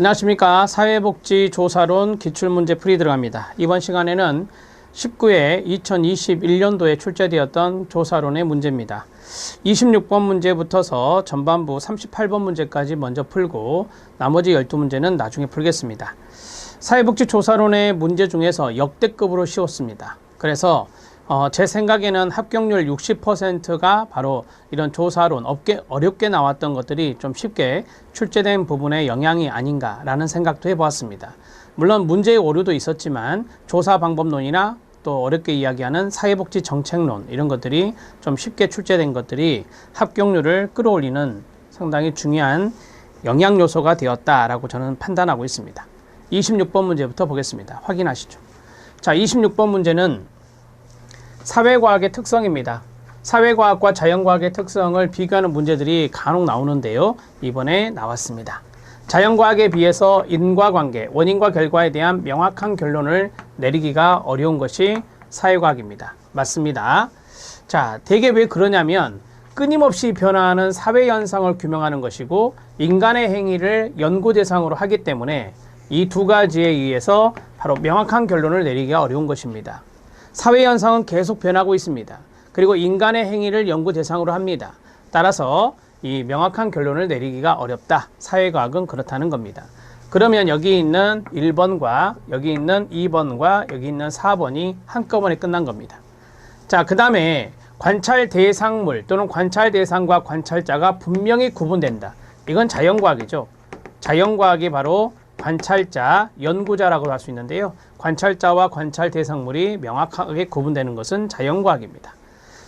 안녕하십니까. 사회복지조사론 기출문제 풀이 들어갑니다. 이번 시간에는 19회 2021년도에 출제되었던 조사론의 문제입니다. 26번 문제부터서 전반부 38번 문제까지 먼저 풀고 나머지 12문제는 나중에 풀겠습니다. 사회복지조사론의 문제 중에서 역대급으로 쉬웠습니다. 그래서 어, 제 생각에는 합격률 60%가 바로 이런 조사론, 업계 어렵게 나왔던 것들이 좀 쉽게 출제된 부분의 영향이 아닌가라는 생각도 해보았습니다. 물론 문제의 오류도 있었지만 조사 방법론이나 또 어렵게 이야기하는 사회복지 정책론 이런 것들이 좀 쉽게 출제된 것들이 합격률을 끌어올리는 상당히 중요한 영향 요소가 되었다라고 저는 판단하고 있습니다. 26번 문제부터 보겠습니다. 확인하시죠. 자, 26번 문제는 사회과학의 특성입니다. 사회과학과 자연과학의 특성을 비교하는 문제들이 간혹 나오는데요. 이번에 나왔습니다. 자연과학에 비해서 인과관계, 원인과 결과에 대한 명확한 결론을 내리기가 어려운 것이 사회과학입니다. 맞습니다. 자, 대개 왜 그러냐면 끊임없이 변화하는 사회 현상을 규명하는 것이고 인간의 행위를 연구 대상으로 하기 때문에 이 두 가지에 의해서 바로 명확한 결론을 내리기가 어려운 것입니다. 사회 현상은 계속 변하고 있습니다. 그리고 인간의 행위를 연구 대상으로 합니다. 따라서 이 명확한 결론을 내리기가 어렵다. 사회과학은 그렇다는 겁니다. 그러면 여기 있는 1번과 여기 있는 2번과 여기 있는 4번이 한꺼번에 끝난 겁니다. 자, 그 다음에 관찰 대상물 또는 관찰 대상과 관찰자가 분명히 구분된다. 이건 자연과학이죠. 자연과학이 바로 관찰자, 연구자라고 할 수 있는데요. 관찰자와 관찰 대상물이 명확하게 구분되는 것은 자연과학입니다.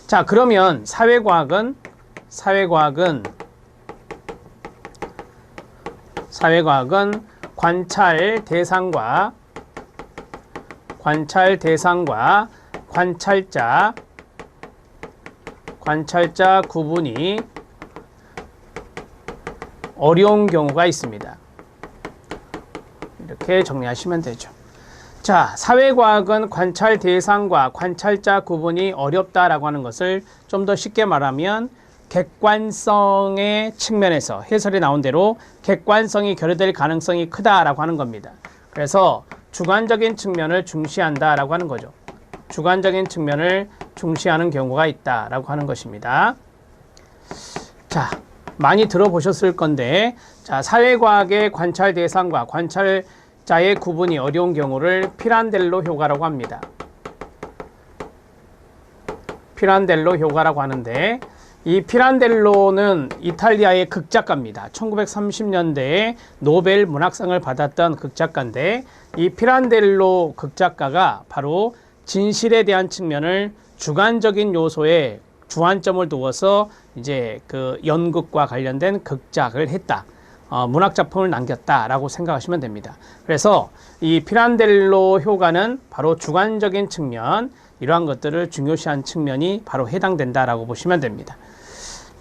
자, 그러면 사회과학은 사회과학은 사회과학은 관찰 대상과 관찰 대상과 관찰자 관찰자 구분이 어려운 경우가 있습니다. 이렇게 정리하시면 되죠. 자, 사회과학은 관찰 대상과 관찰자 구분이 어렵다라고 하는 것을 좀 더 쉽게 말하면 객관성의 측면에서 해설이 나온 대로 객관성이 결여될 가능성이 크다라고 하는 겁니다. 그래서 주관적인 측면을 중시한다라고 하는 거죠. 주관적인 측면을 중시하는 경우가 있다라고 하는 것입니다. 자, 많이 들어보셨을 건데, 자, 사회과학의 관찰 대상과 관찰 자의 구분이 어려운 경우를 피란델로 효과라고 합니다. 피란델로 효과라고 하는데, 이 피란델로는 이탈리아의 극작가입니다. 1930년대에 노벨 문학상을 받았던 극작가인데, 이 피란델로 극작가가 바로 진실에 대한 측면을 주관적인 요소에 주안점을 두어서 이제 그 연극과 관련된 극작을 했다. 어, 문학 작품을 남겼다라고 생각하시면 됩니다. 그래서 이 피란델로 효과는 바로 주관적인 측면 이러한 것들을 중요시한 측면이 바로 해당된다라고 보시면 됩니다.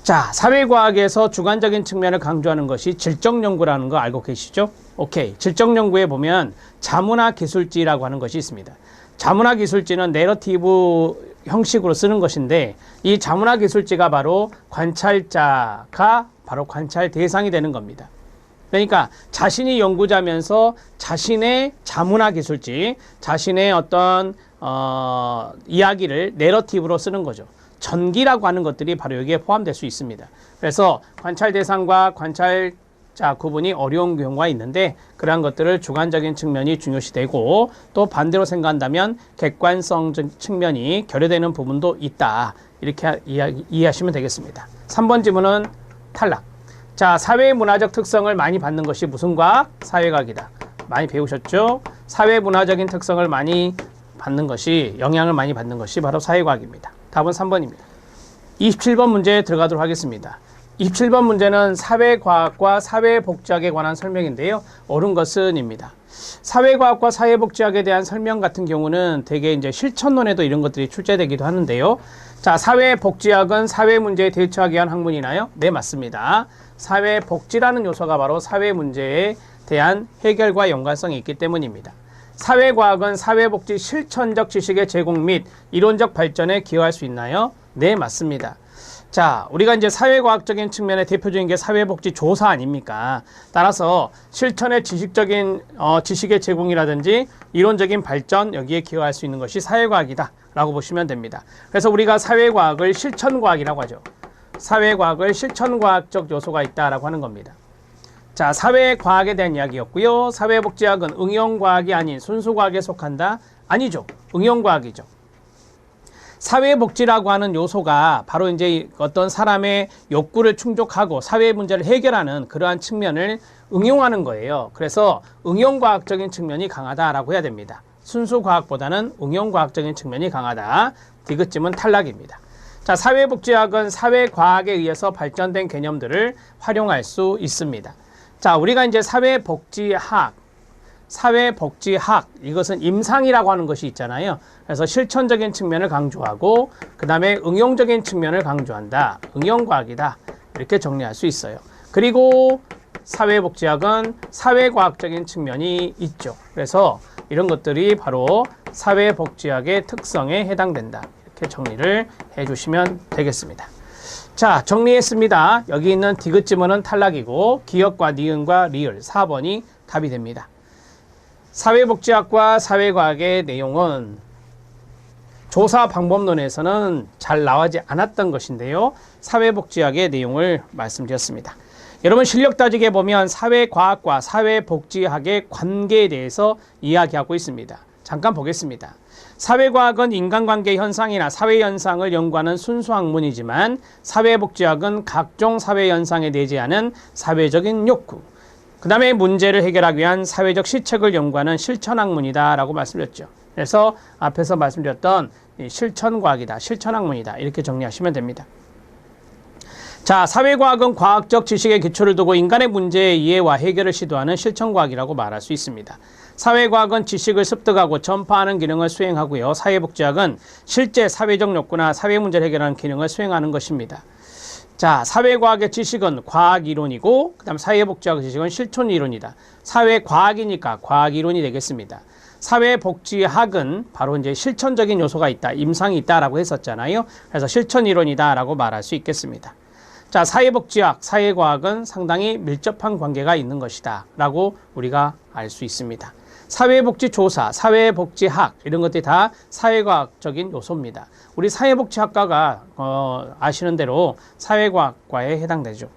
자, 사회과학에서 주관적인 측면을 강조하는 것이 질적 연구라는 거 알고 계시죠? 오케이. 질적 연구에 보면 자문화 기술지라고 하는 것이 있습니다. 자문화 기술지는 내러티브 형식으로 쓰는 것인데 이 자문화 기술지가 바로 관찰자가 바로 관찰 대상이 되는 겁니다. 그러니까 자신이 연구자면서 자신의 자문화 기술지, 자신의 어떤 어, 이야기를 내러티브로 쓰는 거죠. 전기라고 하는 것들이 바로 여기에 포함될 수 있습니다. 그래서 관찰 대상과 관찰 자 구분이 어려운 경우가 있는데 그러한 것들을 주관적인 측면이 중요시되고 또 반대로 생각한다면 객관성 측면이 결여되는 부분도 있다 이렇게 이해하, 이해하시면 되겠습니다 3번 지문은 탈락 자 사회 문화적 특성을 많이 받는 것이 무슨 과학? 사회과학이다 많이 배우셨죠? 사회 문화적인 특성을 많이 받는 것이 영향을 많이 받는 것이 바로 사회과학입니다 답은 3번입니다 27번 문제에 들어가도록 하겠습니다 27번 문제는 사회과학과 사회복지학에 관한 설명인데요. 옳은 것은입니다. 사회과학과 사회복지학에 대한 설명 같은 경우는 대개 이제 실천론에도 이런 것들이 출제되기도 하는데요. 자, 사회복지학은 사회 문제에 대처하기 위한 학문이나요? 네, 맞습니다. 사회 복지라는 요소가 바로 사회 문제에 대한 해결과 연관성이 있기 때문입니다. 사회과학은 사회복지 실천적 지식의 제공 및 이론적 발전에 기여할 수 있나요? 네, 맞습니다. 자, 우리가 이제 사회과학적인 측면의 대표적인 게 사회복지 조사 아닙니까? 따라서 실천의 지식적인 어, 지식의 제공이라든지 이론적인 발전 여기에 기여할 수 있는 것이 사회과학이다라고 보시면 됩니다. 그래서 우리가 사회과학을 실천과학이라고 하죠. 사회과학을 실천과학적 요소가 있다라고 하는 겁니다. 자, 사회과학에 대한 이야기였고요. 사회복지학은 응용과학이 아닌 순수과학에 속한다? 아니죠. 응용과학이죠. 사회복지라고 하는 요소가 바로 이제 어떤 사람의 욕구를 충족하고 사회 문제를 해결하는 그러한 측면을 응용하는 거예요. 그래서 응용과학적인 측면이 강하다라고 해야 됩니다. 순수과학보다는 응용과학적인 측면이 강하다. 디귿쯤은 탈락입니다. 자, 사회복지학은 사회과학에 의해서 발전된 개념들을 활용할 수 있습니다. 자, 우리가 이제 사회복지학, 사회복지학, 이것은 임상이라고 하는 것이 있잖아요. 그래서 실천적인 측면을 강조하고, 그 다음에 응용적인 측면을 강조한다. 응용과학이다. 이렇게 정리할 수 있어요. 그리고 사회복지학은 사회과학적인 측면이 있죠. 그래서 이런 것들이 바로 사회복지학의 특성에 해당된다. 이렇게 정리를 해 주시면 되겠습니다. 자, 정리했습니다. 여기 있는 디귿 지문은 탈락이고 기억과 니은과 리을 4번이 답이 됩니다. 사회복지학과 사회과학의 내용은 조사 방법론에서는 잘 나오지 않았던 것인데요. 사회복지학의 내용을 말씀드렸습니다. 여러분 실력 따지게 보면 사회과학과 사회복지학의 관계에 대해서 이야기하고 있습니다. 잠깐 보겠습니다. 사회과학은 인간관계 현상이나 사회 현상을 연구하는 순수 학문이지만 사회복지학은 각종 사회 현상에 내재하는 사회적인 욕구, 그 다음에 문제를 해결하기 위한 사회적 시책을 연구하는 실천학문이다라고 말씀드렸죠. 그래서 앞에서 말씀드렸던 실천과학이다, 실천학문이다 이렇게 정리하시면 됩니다. 자, 사회과학은 과학적 지식의 기초를 두고 인간의 문제의 이해와 해결을 시도하는 실천과학이라고 말할 수 있습니다. 사회과학은 지식을 습득하고 전파하는 기능을 수행하고요. 사회복지학은 실제 사회적 욕구나 사회 문제를 해결하는 기능을 수행하는 것입니다. 자, 사회과학의 지식은 과학 이론이고, 그 다음 사회복지학 지식은 실천 이론이다. 사회과학이니까 과학 이론이 되겠습니다. 사회복지학은 바로 이제 실천적인 요소가 있다, 임상이 있다라고 했었잖아요. 그래서 실천 이론이다라고 말할 수 있겠습니다. 자, 사회복지학, 사회과학은 상당히 밀접한 관계가 있는 것이다. 라고 우리가 알 수 있습니다. 사회복지조사, 사회복지학, 이런 것들이 다 사회과학적인 요소입니다. 우리 사회복지학과가, 어, 아시는 대로 사회과학과에 해당되죠.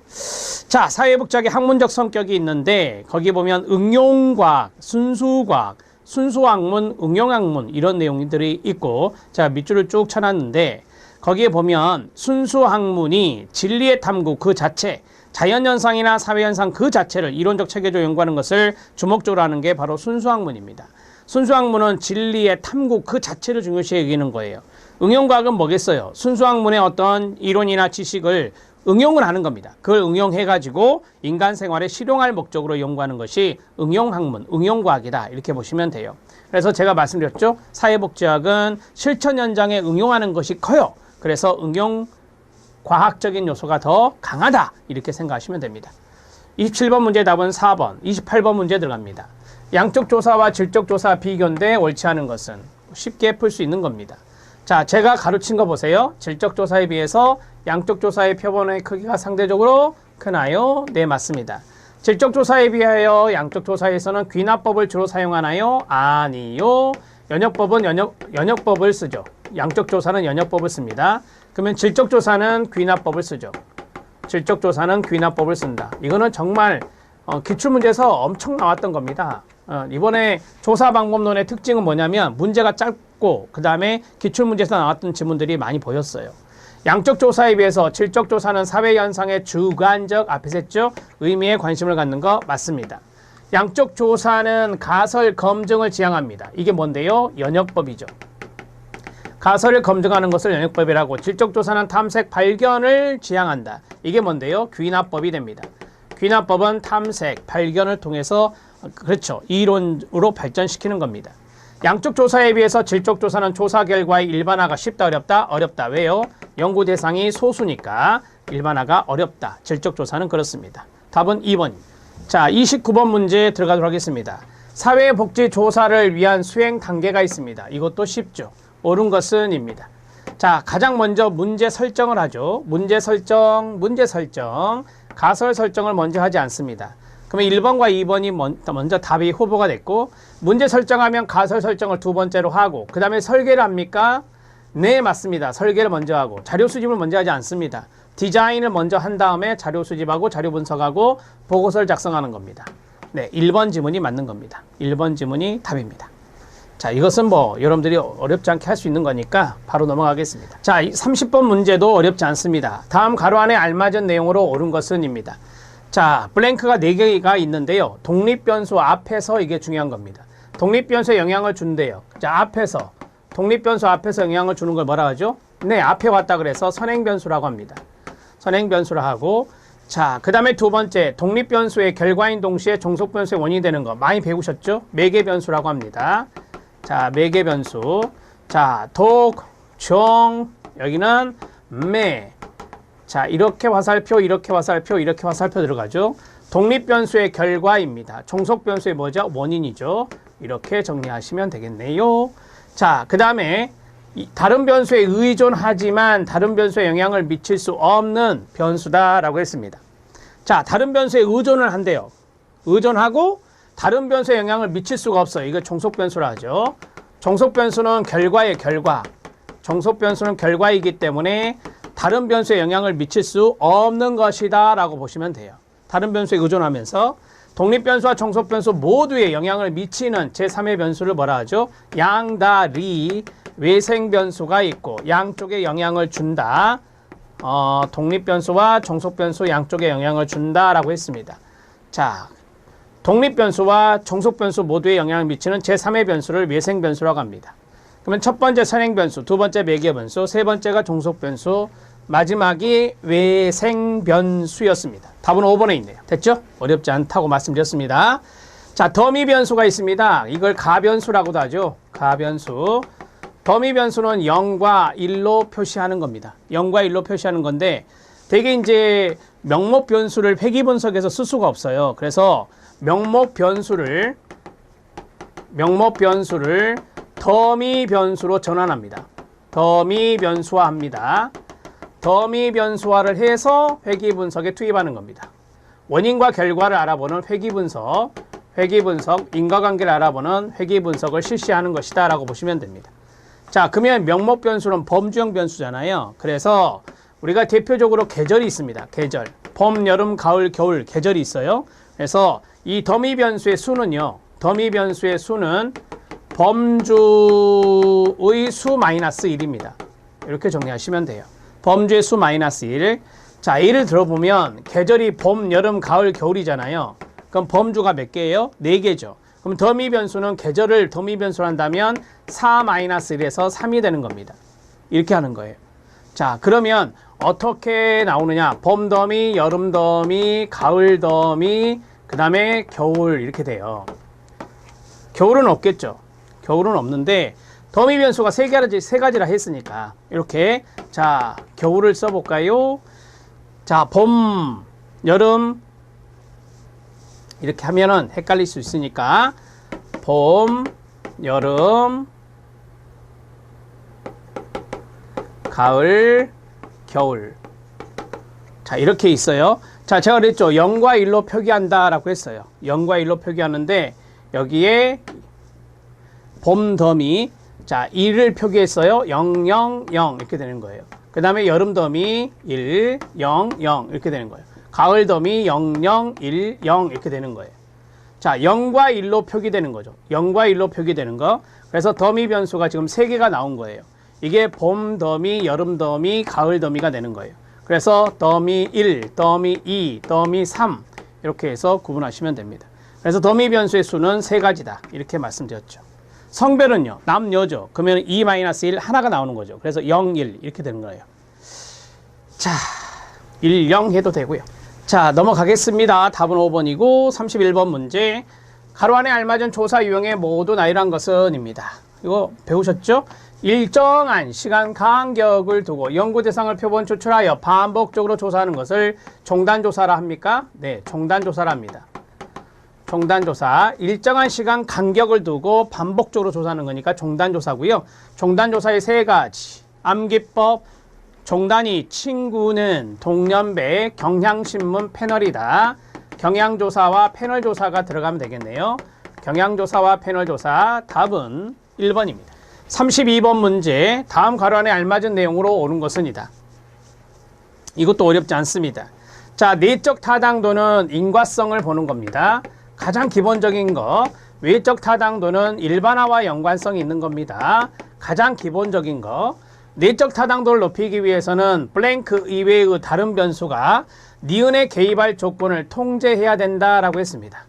자, 사회복지학의 학문적 성격이 있는데, 거기 보면 응용과학, 순수과학, 순수학문, 응용학문, 이런 내용들이 있고, 자, 밑줄을 쭉 쳐놨는데, 거기에 보면 순수 학문이 진리의 탐구 그 자체, 자연현상이나 사회현상 그 자체를 이론적 체계적으로 연구하는 것을 주목적으로 하는 게 바로 순수 학문입니다. 순수 학문은 진리의 탐구 그 자체를 중요시 여기는 거예요. 응용과학은 뭐겠어요? 순수 학문의 어떤 이론이나 지식을 응용을 하는 겁니다. 그걸 응용해가지고 인간 생활에 실용할 목적으로 연구하는 것이 응용학문, 응용과학이다. 이렇게 보시면 돼요. 그래서 제가 말씀드렸죠. 사회복지학은 실천 현장에 응용하는 것이 커요. 그래서 응용 과학적인 요소가 더 강하다. 이렇게 생각하시면 됩니다. 27번 문제 답은 4번, 28번 문제 들어갑니다. 양적 조사와 질적 조사 비교인데 옳지 않은 것은 쉽게 풀 수 있는 겁니다. 자, 제가 가르친 거 보세요. 질적 조사에 비해서 양적 조사의 표본의 크기가 상대적으로 크나요? 네, 맞습니다. 질적 조사에 비하여 양적 조사에서는 귀납법을 주로 사용하나요? 아니요. 연역법은 연역, 연역법을 쓰죠. 양적 조사는 연역법을 씁니다. 그러면 질적 조사는 귀납법을 쓰죠. 질적 조사는 귀납법을 쓴다. 이거는 정말 어, 기출 문제에서 엄청 나왔던 겁니다. 어, 이번에 조사 방법론의 특징은 뭐냐면 문제가 짧고 그 다음에 기출 문제에서 나왔던 지문들이 많이 보였어요. 양적 조사에 비해서 질적 조사는 사회 현상의 주관적 앞에서 했죠 의미에 관심을 갖는 거 맞습니다. 양적 조사는 가설 검증을 지향합니다. 이게 뭔데요? 연역법이죠. 가설을 검증하는 것을 연역법이라고 질적 조사는 탐색 발견을 지향한다. 이게 뭔데요? 귀납법이 됩니다. 귀납법은 탐색 발견을 통해서 그렇죠. 이론으로 발전시키는 겁니다. 양쪽 조사에 비해서 질적 조사는 조사 결과의 일반화가 쉽다 어렵다 어렵다 왜요? 연구 대상이 소수니까 일반화가 어렵다. 질적 조사는 그렇습니다. 답은 2번. 자, 29번 문제 들어가도록 하겠습니다. 사회복지 조사를 위한 수행 단계가 있습니다. 이것도 쉽죠. 옳은 것은입니다. 자, 가장 먼저 문제 설정을 하죠. 문제 설정, 문제 설정, 가설 설정을 먼저 하지 않습니다. 그러면 1번과 2번이 먼저, 먼저 답이 후보가 됐고, 문제 설정하면 가설 설정을 두 번째로 하고, 그 다음에 설계를 합니까? 네, 맞습니다. 설계를 먼저 하고, 자료 수집을 먼저 하지 않습니다. 디자인을 먼저 한 다음에 자료 수집하고, 자료 분석하고, 보고서를 작성하는 겁니다. 네, 1번 지문이 맞는 겁니다. 1번 지문이 답입니다. 자, 이것은 뭐 여러분들이 어렵지 않게 할 수 있는 거니까 바로 넘어가겠습니다. 자, 이 30번 문제도 어렵지 않습니다. 다음 가로 안에 알맞은 내용으로 옳은 것은입니다. 자, 블랭크가 4개가 있는데요. 독립변수 앞에서 이게 중요한 겁니다. 독립변수에 영향을 준대요. 자, 앞에서. 독립변수 앞에서 영향을 주는 걸 뭐라 하죠? 네, 앞에 왔다 그래서 선행변수라고 합니다. 선행 변수라 하고 자, 그 다음에 두 번째, 독립 변수의 결과인 동시에 종속 변수의 원인이 되는 거 많이 배우셨죠? 매개 변수라고 합니다. 자, 매개 변수. 자, 독, 종, 여기는 매. 자, 이렇게 화살표, 이렇게 화살표, 이렇게 화살표 들어가죠. 독립 변수의 결과입니다. 종속 변수의 뭐죠? 원인이죠. 이렇게 정리하시면 되겠네요. 자, 그 다음에 다른 변수에 의존하지만 다른 변수에 영향을 미칠 수 없는 변수다라고 했습니다. 자, 다른 변수에 의존을 한대요. 의존하고 다른 변수에 영향을 미칠 수가 없어요. 이거 종속 변수라 하죠. 종속 변수는 결과의 결과. 종속 변수는 결과이기 때문에 다른 변수에 영향을 미칠 수 없는 것이다 라고 보시면 돼요. 다른 변수에 의존하면서 독립 변수와 종속 변수 모두에 영향을 미치는 제3의 변수를 뭐라 하죠? 양다리 외생 변수가 있고 양쪽에 영향을 준다. 어, 독립 변수와 종속 변수 양쪽에 영향을 준다라고 했습니다. 자, 독립 변수와 종속 변수 모두에 영향을 미치는 제3의 변수를 외생 변수라고 합니다. 그러면 첫 번째 선행 변수, 두 번째 매개 변수, 세 번째가 종속 변수, 마지막이 외생 변수였습니다. 답은 5번에 있네요. 됐죠? 어렵지 않다고 말씀드렸습니다. 자, 더미 변수가 있습니다. 이걸 가변수라고도 하죠. 가변수. 더미 변수는 0과 1로 표시하는 겁니다. 0과 1로 표시하는 건데 되게 이제 명목 변수를 회귀 분석에서 쓸 수가 없어요. 그래서 명목 변수를 명목 변수를 더미 변수로 전환합니다. 더미 변수화합니다. 더미 변수화를 해서 회귀 분석에 투입하는 겁니다. 원인과 결과를 알아보는 회귀 분석, 회귀 분석, 인과관계를 알아보는 회귀 분석을 실시하는 것이다 라고 보시면 됩니다. 자, 그러면 명목 변수는 범주형 변수잖아요. 그래서 우리가 대표적으로 계절이 있습니다. 계절. 봄, 여름, 가을, 겨울 계절이 있어요. 그래서 이 더미 변수의 수는요. 더미 변수의 수는 범주의 수 마이너스 1입니다. 이렇게 정리하시면 돼요. 범주의 수 마이너스 1. 자, 예를 들어보면 계절이 봄, 여름, 가을, 겨울이잖아요. 그럼 범주가 몇 개예요? 4개죠. 그럼 더미 변수는 계절을 더미 변수로 한다면 4 마이너스 1에서 3이 되는 겁니다. 이렇게 하는 거예요. 자, 그러면 어떻게 나오느냐? 봄 더미, 여름 더미, 가을 더미, 그 다음에 겨울 이렇게 돼요. 겨울은 없겠죠. 겨울은 없는데 더미 변수가 세 가지 세 가지라 했으니까 이렇게 자 겨울을 써볼까요? 자 봄, 여름 이렇게 하면은 헷갈릴 수 있으니까 봄, 여름, 가을, 겨울. 자, 이렇게 있어요. 자, 제가 그랬죠. 0과 1로 표기한다 라고 했어요. 0과 1로 표기하는데 여기에 봄 더미 자, 1을 표기했어요. 0, 0, 0 이렇게 되는 거예요. 그 다음에 여름 더미 1, 0, 0 이렇게 되는 거예요. 가을 더미 0, 0, 1, 0 이렇게 되는 거예요. 자, 0과 1로 표기되는 거죠. 0과 1로 표기되는 거. 그래서 더미 변수가 지금 3개가 나온 거예요. 이게 봄 더미, 여름 더미, 가을 더미가 되는 거예요. 그래서 더미 1, 더미 2, 더미 3 이렇게 해서 구분하시면 됩니다. 그래서 더미 변수의 수는 세 가지다. 이렇게 말씀드렸죠. 성별은요. 남녀죠. 그러면 2-1 하나가 나오는 거죠. 그래서 0, 1 이렇게 되는 거예요. 자, 1, 0 해도 되고요. 자, 넘어가겠습니다. 답은 5번이고 31번 문제. 가로 안에 알맞은 조사 유형의 모두 나열한 것은 입니다. 이거 배우셨죠? 일정한 시간 간격을 두고 연구 대상을 표본 추출하여 반복적으로 조사하는 것을 종단 조사라 합니까? 네, 종단 조사라 합니다. 종단 조사 일정한 시간 간격을 두고 반복적으로 조사하는 거니까 종단 조사고요. 종단 조사의 세 가지 암기법 종단이 친구는 동년배 경향신문 패널이다. 경향조사와 패널조사가 들어가면 되겠네요. 경향조사와 패널조사 답은 1번입니다. 32번 문제 다음 가로 안에 알맞은 내용으로 옳은 것은 이다. 이것도 어렵지 않습니다. 자, 내적 타당도는 인과성을 보는 겁니다. 가장 기본적인 거. 외적 타당도는 일반화와 연관성이 있는 겁니다. 가장 기본적인 거. 내적 타당도를 높이기 위해서는 블랭크 이외의 다른 변수가 니은에 개입할 조건을 통제해야 된다라고 했습니다.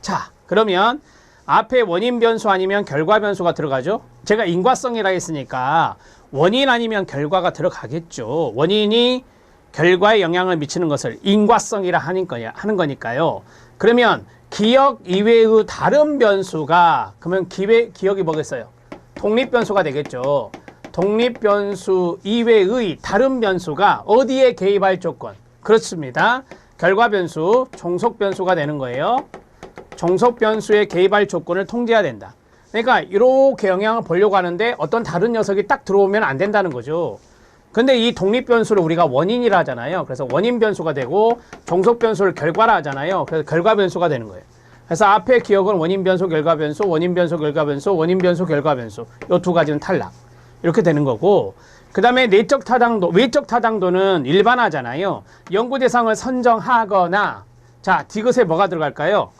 자, 그러면 앞에 원인 변수 아니면 결과 변수가 들어가죠? 제가 인과성이라 했으니까 원인 아니면 결과가 들어가겠죠. 원인이 결과에 영향을 미치는 것을 인과성이라 하는 거냐 하는 거니까요. 그러면 기억 이외의 다른 변수가 그러면 기회, 기억이 뭐겠어요? 독립 변수가 되겠죠. 독립 변수 이외의 다른 변수가 어디에 개입할 조건? 그렇습니다. 결과 변수, 종속 변수가 되는 거예요. 종속 변수에 개입할 조건을 통제해야 된다. 그러니까 이렇게 영향을 보려고 하는데 어떤 다른 녀석이 딱 들어오면 안 된다는 거죠. 근데 이 독립 변수를 우리가 원인이라 하잖아요. 그래서 원인 변수가 되고 종속 변수를 결과라 하잖아요. 그래서 결과 변수가 되는 거예요. 그래서 앞에 기억은 원인 변수, 결과 변수, 원인 변수, 결과 변수, 원인 변수, 결과 변수. 이두 가지는 탈락. 이렇게 되는 거고. 그 다음에 내적 타당도, 외적 타당도는 일반화잖아요. 연구 대상을 선정하거나, 자, 디귿에 뭐가 들어갈까요?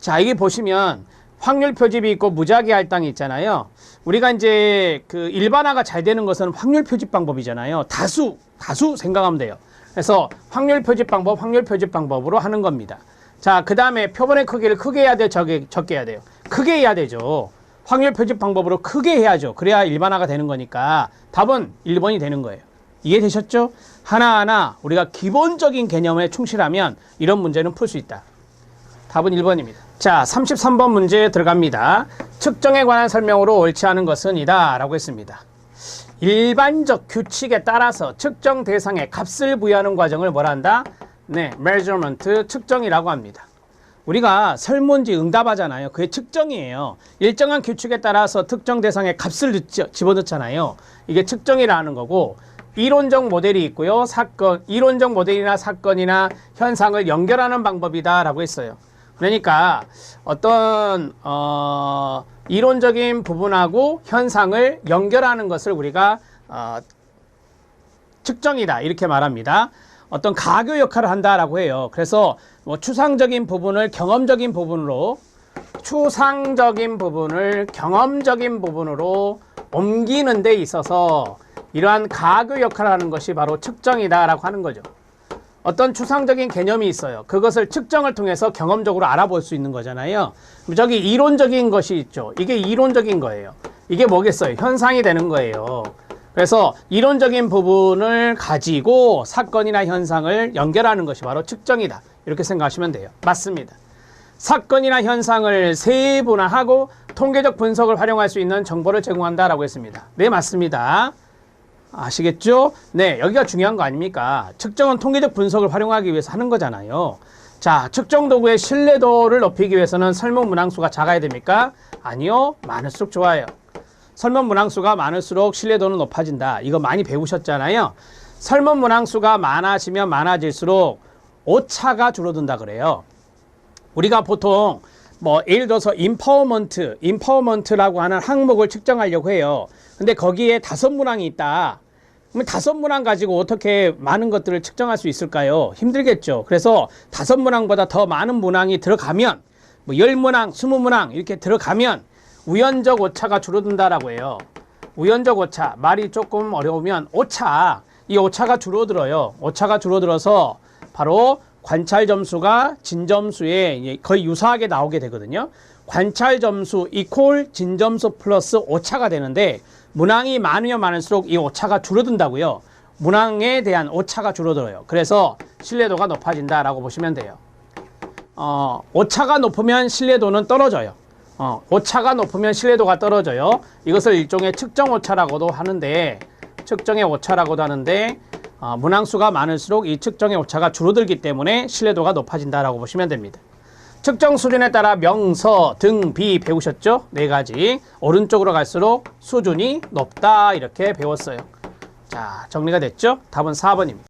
자, 이게 보시면 확률 표집이 있고 무작위 할당이 있잖아요. 우리가 이제 그 일반화가 잘 되는 것은 확률 표집 방법이잖아요. 다수, 다수 생각하면 돼요. 그래서 확률 표집 방법, 확률 표집 방법으로 하는 겁니다. 자, 그 다음에 표본의 크기를 크게 해야 돼요? 적게, 적게 해야 돼요? 크게 해야 되죠. 확률 표집 방법으로 크게 해야죠. 그래야 일반화가 되는 거니까 답은 1번이 되는 거예요. 이해되셨죠? 하나하나 우리가 기본적인 개념에 충실하면 이런 문제는 풀 수 있다. 답은 1번입니다. 자, 33번 문제 들어갑니다. 측정에 관한 설명으로 옳지 않은 것은 이다 라고 했습니다. 일반적 규칙에 따라서 측정 대상에 값을 부여하는 과정을 뭐라 한다? 네, measurement 측정이라고 합니다. 우리가 설문지 응답하잖아요. 그게 측정이에요. 일정한 규칙에 따라서 특정 대상에 값을 넣지- 집어넣잖아요. 이게 측정이라는 거고 이론적 모델이 있고요. 사건, 이론적 모델이나 사건이나 현상을 연결하는 방법이다라고 했어요. 그러니까 어떤 어, 이론적인 부분하고 현상을 연결하는 것을 우리가 어, 측정이다 이렇게 말합니다. 어떤 가교 역할을 한다라고 해요. 그래서 뭐 추상적인 부분을 경험적인 부분으로 추상적인 부분을 경험적인 부분으로 옮기는 데 있어서 이러한 가교 역할을 하는 것이 바로 측정이다라고 하는 거죠. 어떤 추상적인 개념이 있어요. 그것을 측정을 통해서 경험적으로 알아볼 수 있는 거잖아요. 저기 이론적인 것이 있죠. 이게 이론적인 거예요. 이게 뭐겠어요? 현상이 되는 거예요. 그래서 이론적인 부분을 가지고 사건이나 현상을 연결하는 것이 바로 측정이다. 이렇게 생각하시면 돼요. 맞습니다. 사건이나 현상을 세분화하고 통계적 분석을 활용할 수 있는 정보를 제공한다라고 했습니다. 네, 맞습니다. 아시겠죠? 네, 여기가 중요한 거 아닙니까? 측정은 통계적 분석을 활용하기 위해서 하는 거잖아요. 자, 측정 도구의 신뢰도를 높이기 위해서는 설문 문항수가 작아야 됩니까? 아니요, 많을수록 좋아요. 설문 문항수가 많을수록 신뢰도는 높아진다. 이거 많이 배우셨잖아요. 설문 문항수가 많아지면 많아질수록 오차가 줄어든다 그래요. 우리가 보통 뭐 예를 들어서 인파워먼트, 인파워먼트라고 하는 항목을 측정하려고 해요. 근데 거기에 다섯 문항이 있다. 그러면 다섯 문항 가지고 어떻게 많은 것들을 측정할 수 있을까요? 힘들겠죠. 그래서 다섯 문항보다 더 많은 문항이 들어가면 뭐 열 문항, 스무 문항 이렇게 들어가면 우연적 오차가 줄어든다라고 해요. 우연적 오차, 말이 조금 어려우면 오차, 이 오차가 줄어들어요. 오차가 줄어들어서 바로 관찰 점수가 진점수에 거의 유사하게 나오게 되거든요. 관찰 점수 이퀄 진점수 플러스 오차가 되는데 문항이 많으면 많을수록 이 오차가 줄어든다고요. 문항에 대한 오차가 줄어들어요. 그래서 신뢰도가 높아진다라고 보시면 돼요. 어, 오차가 높으면 신뢰도는 떨어져요. 어, 오차가 높으면 신뢰도가 떨어져요. 이것을 일종의 측정 오차라고도 하는데 측정의 오차라고도 하는데 어, 문항수가 많을수록 이 측정의 오차가 줄어들기 때문에 신뢰도가 높아진다라고 보시면 됩니다. 측정 수준에 따라 명서, 등, 비 배우셨죠? 네 가지. 오른쪽으로 갈수록 수준이 높다 이렇게 배웠어요. 자, 정리가 됐죠? 답은 4번입니다.